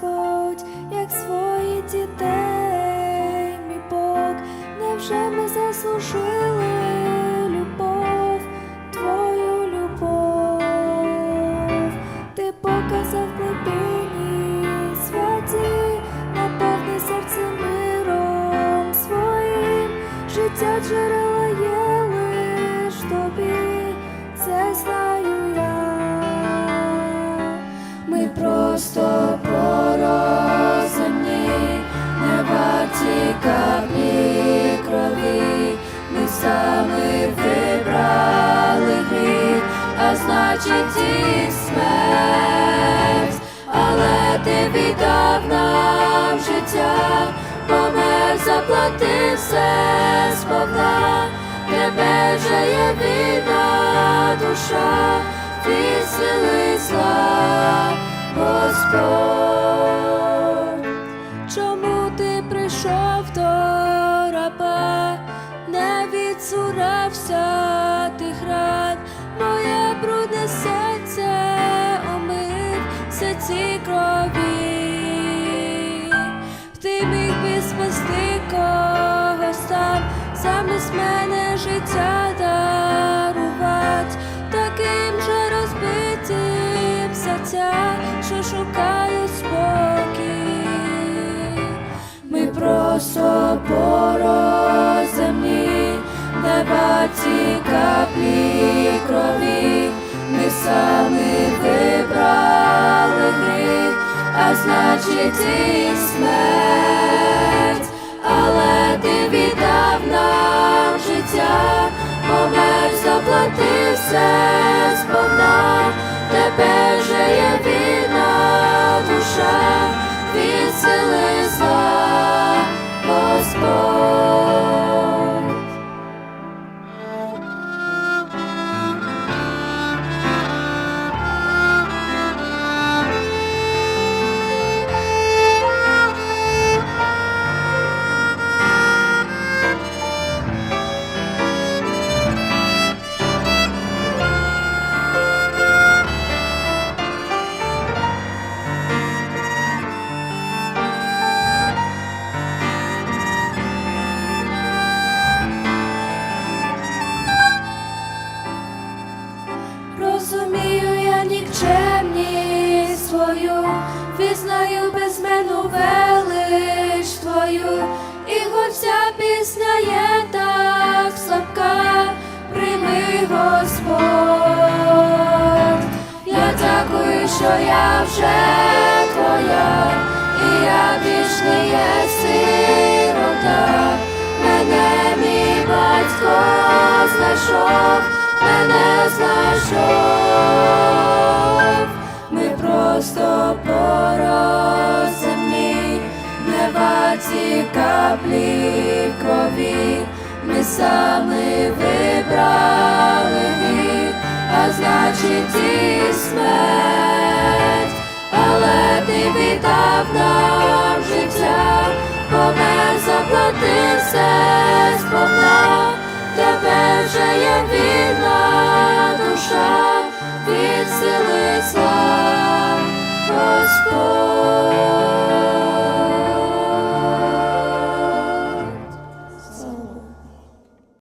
Господь, як своїх дітей, мій Бог? Невже ми заслужили і смерть, але ти віддав нам життя, помер, заплатив все сповна, тебе вже є душа, від сили зла, Господь. Чому ти прийшов до не відсурався би спасти когось там, замість мене життя дарувать, таким же розбитим серця, що шукають спокій. Ми просто порозумні, не варті каплі крові, ми гріх, а значить і смерть, але ти віддав нам життя, помер, заплатив все сповна, тебе же є вільна що я вже твоя, і я більш не є сирота. Мене мій батько знайшов, мене знайшов. Ми просто порозумні, не варті каплі крові. Ми самі вибрали а значить віддав нам життя, помер, заплатив все сповна, тебе вже є вільна душа, від сили